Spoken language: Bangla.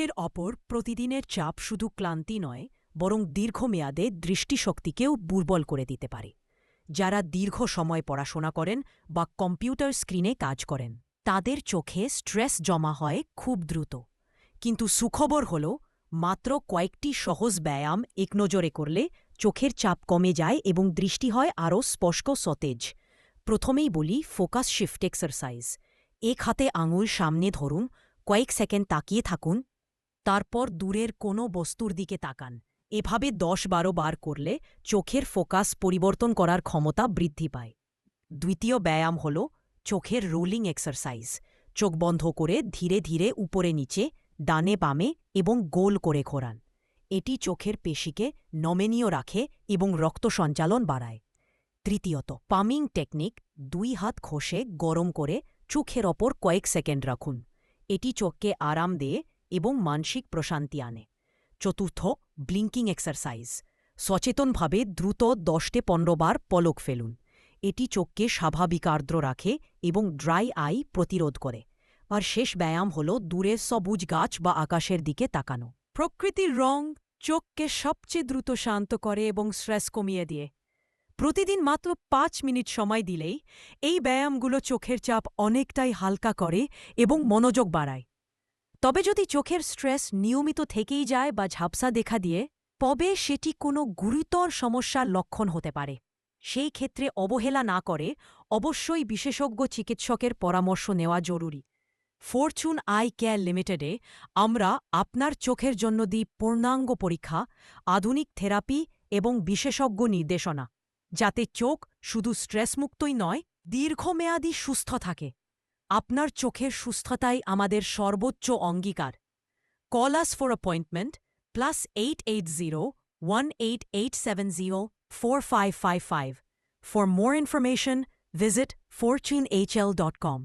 এর অপর প্রতিদিনের চাপ শুধু ক্লান্তি নয়, বরং দীর্ঘমেয়াদে দৃষ্টিশক্তিকেও দুর্বল করে দিতে পারে। যারা দীর্ঘ সময় পড়াশোনা করেন বা কম্পিউটার স্ক্রিনে কাজ করেন, তাদের চোখে স্ট্রেস জমা হয় খুব দ্রুত। কিন্তু সুখবর হল, মাত্র কয়েকটি সহজ ব্যায়াম একনজরে করলে চোখের চাপ কমে যায় এবং দৃষ্টি হয় আরও স্পষ্ট সতেজ। প্রথমেই বলি ফোকাস শিফট এক্সারসাইজ। এক হাতে আঙুল সামনে ধরুন, কয়েক সেকেন্ড তাকিয়ে থাকুন তারপর দূরের কোনো বস্তুর দিকে তাকান। এভাবে দশ বারো বার করলে চোখের ফোকাস পরিবর্তন করার ক্ষমতা বৃদ্ধি পায়। দ্বিতীয় ব্যায়াম হল চোখের রোলিং এক্সারসাইজ। চোখ বন্ধ করে ধীরে ধীরে উপরে নিচে, ডানে বামে এবং গোল করে ঘোরান। এটি চোখের পেশিকে নমেনীয় রাখে এবং রক্ত সঞ্চালন বাড়ায়। তৃতীয়ত, পামিং টেকনিক দুই হাত ঘষে গরম করে চোখের ওপর কয়েক সেকেন্ড রাখুন। এটি চোখকে আরাম দেয় এবং মানসিক প্রশান্তি আনে। চতুর্থ ব্লিঙ্কিং এক্সারসাইজ সচেতনভাবে দ্রুত দশটে পনেরো বার পলক ফেলুন। এটি চোখকে স্বাভাবিক আর্দ্র রাখে এবং ড্রাই আই প্রতিরোধ করে। আর শেষ ব্যায়াম হল দূরে সবুজ গাছ বা আকাশের দিকে তাকানো। প্রকৃতির রং চোখকে সবচেয়ে দ্রুত শান্ত করে এবং স্ট্রেস কমিয়ে দিয়ে। প্রতিদিন মাত্র পাঁচ মিনিট সময় দিলেই এই ব্যায়ামগুলো চোখের চাপ অনেকটাই হালকা করে এবং মনোযোগ বাড়ায়। তবে যদি চোখের স্ট্রেস নিয়মিত থেকেই যায় বা ঝাপসা দেখা দিয়ে, তবে সেটি কোনো গুরুতর সমস্যার লক্ষণ হতে পারে। সেই ক্ষেত্রে অবহেলা না করে অবশ্যই বিশেষজ্ঞ চিকিৎসকের পরামর্শ নেওয়া জরুরি। ফরচুন আই কেয়ার লিমিটেডে আমরা আপনার চোখের জন্য দিই পূর্ণাঙ্গ পরীক্ষা, আধুনিক থেরাপি এবং বিশেষজ্ঞ নির্দেশনা, যাতে চোখ শুধু স্ট্রেসমুক্তই নয়, দীর্ঘমেয়াদী সুস্থ থাকে। আপনার চোখের সুস্থতাই আমাদের সর্বোচ্চ অঙ্গীকার। Call us for appointment plus eight eight zero one eight eight seven zero four five five five for more information visit Fortune H L dot com